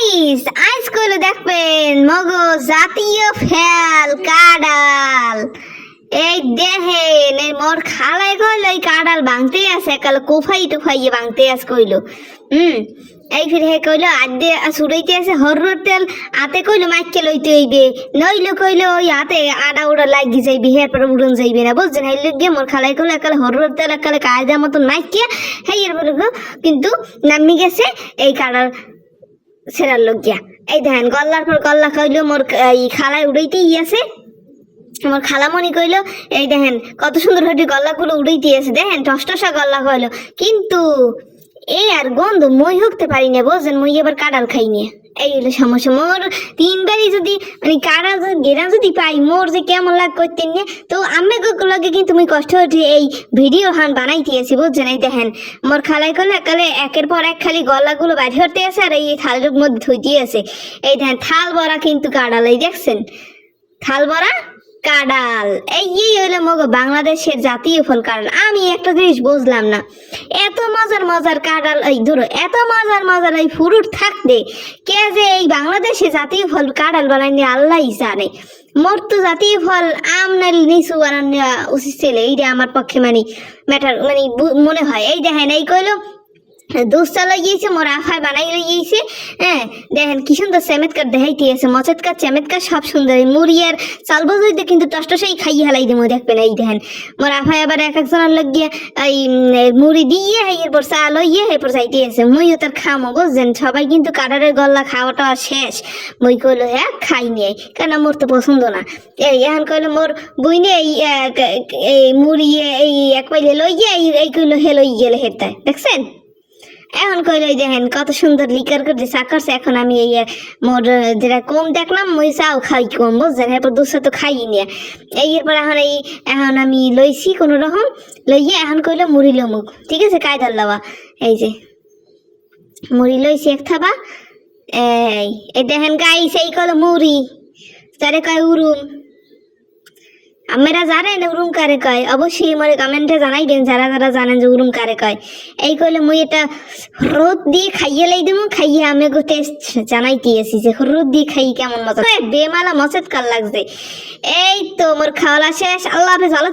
Guys আইস কইলো দেখবেন মগো জাতীয় ফেল কাডাল। এই দেখেন, এই মোর খালাই কইলো, এই কাডাল ভাঙতে আছে কাল কোফাই টোফাইয়ে ভাঙতে আছে কইলো। হুম, এই ফির হে কইলো আদে সুরাইতে আছে হরর তেল, আতে কইলো মাইকে লইতে হইবে। নইলো কইলো ওই হাতে আডা উড়া লাগি যাইবে, হের পরে উড়ন যাইবে না, বুঝছেন? এই লগে মোর খালাই কইলো, একালে হরর তেল, একালে কায়দা মতো মাইকে হেই এর কিন্তু নামি গেছে এই কাডাল সেরার লোক গিয়া। এই দেখেন, গল্লার পর গল্লা কইলো, মোর, এই খালায় উড়াইতেই আছে আমার খালামণি কইল, এই দেখেন, কত সুন্দর হইতে গল্লাগুলো উড়াইতে আছে। দেখেন টসটসা গল্লা কইল। কিন্তু এ আর গন্ধ মই হুকতে পারি না, বোঝেন, মই এবার কাঁড়াল খাই নিয়ে। এই হলো সমস্যা। মোর তিনবারই যদি মানে যদি গেরা যদি পাই, মোর যে কেমন লাগ করতে নিয়ে, তো আমি লগে কিন্তু তুমি কষ্ট হচ্ছে এই ভিডিও হান বানাই দিয়েছি, বুঝছেন? এই দেখেন, মোর খালাই করলে কালে একের পর এক খালি গলাগুলো বাইরে হতে আছে, আর এই থালের মধ্যে ধুই দিয়েছে। এই দেখেন, থাল বড়া কিন্তু কাড়ালাই দেখছেন? থাল বড়া? কাডাল এই এই হইল মগ বাংলাদেশের জাতীয় ফল কাডাল আমি একটা জিনিস বুঝলাম না। এত মজার মজার কাডাল এই ধরো, এত মজার মজার এই ফ্রুট থাকতে কে যে এই বাংলাদেশে জাতীয় ফল কাডাল বানাইনি আল্লাহ জানে। মোর তো জাতীয় ফল, আম না নিচু বানানো উচিত ছিল, এইটা আমার পক্ষে মানে ম্যাটার মানে মনে হয়। এই দেখেন, এই কইলো দুধটা লাগিয়েছে মোর আফায় বানাই লাগিয়েছে হ্যাঁ দেখেন কি সুন্দর চেমেৎকার দেখাইতে আছে চেমেৎকার সব সুন্দর। চাল কিন্তু দেবো, দেখবেন এই দেখেন। মোর আফায় আবার এক একজনের এই মুড়ি দিয়ে এরপর এরপর আছে। তার খামো, বুঝছেন? সবাই কিন্তু কাটারের গল্লা খাওয়াটা শেষ। মই কইলো হ্যাঁ খাই নিয়ে কেন মোর তো পছন্দ না? এই, এখন কইলো, মোর বুইনে এই এই মুড়ি, এই, এক পাইলে লইয়ে এই কইলো, হে লই গেলে হেতায় দেখছেন? এখন কইলো এই দেখেন, কত সুন্দর লিকার করে চা করছে। এখন আমি এই মোর যেটা কম দেখলাম, মই চাও খাই কম, বুঝছেন? এরপর দুসা তো খাই নিয়ে এই এরপর এখন এই, এখন আমি লইছি কোনো রকম, লইয়ে এখন কইলো মুড়ি লমুক ঠিক আছে, কায়দার লওয়া। এই যে, মুড়ি লইছি এক থাবা। এই এই দেখেন গাই সেই কল মুড়ি। তারে কয় উরুম। আমরা জানেন উরুম কারে কয়? অবশ্যই আমার কমেন্টে জানাইবেন যারা যারা জানেন যে উরুম কারে কয়। এই কইলে মুই এটা রোদ দিয়ে খাইয়ে লাই দেবো খাইয়ে আমি গো টেস্ট জানাই দিয়েছি যে রোদ দিয়ে খাই কেমন মজা। বেমালা মসেদ কাল লাগছে? এই তো, মোর খাওয়ালা শেষ। আল্লাহ হাফেজ, ভালো।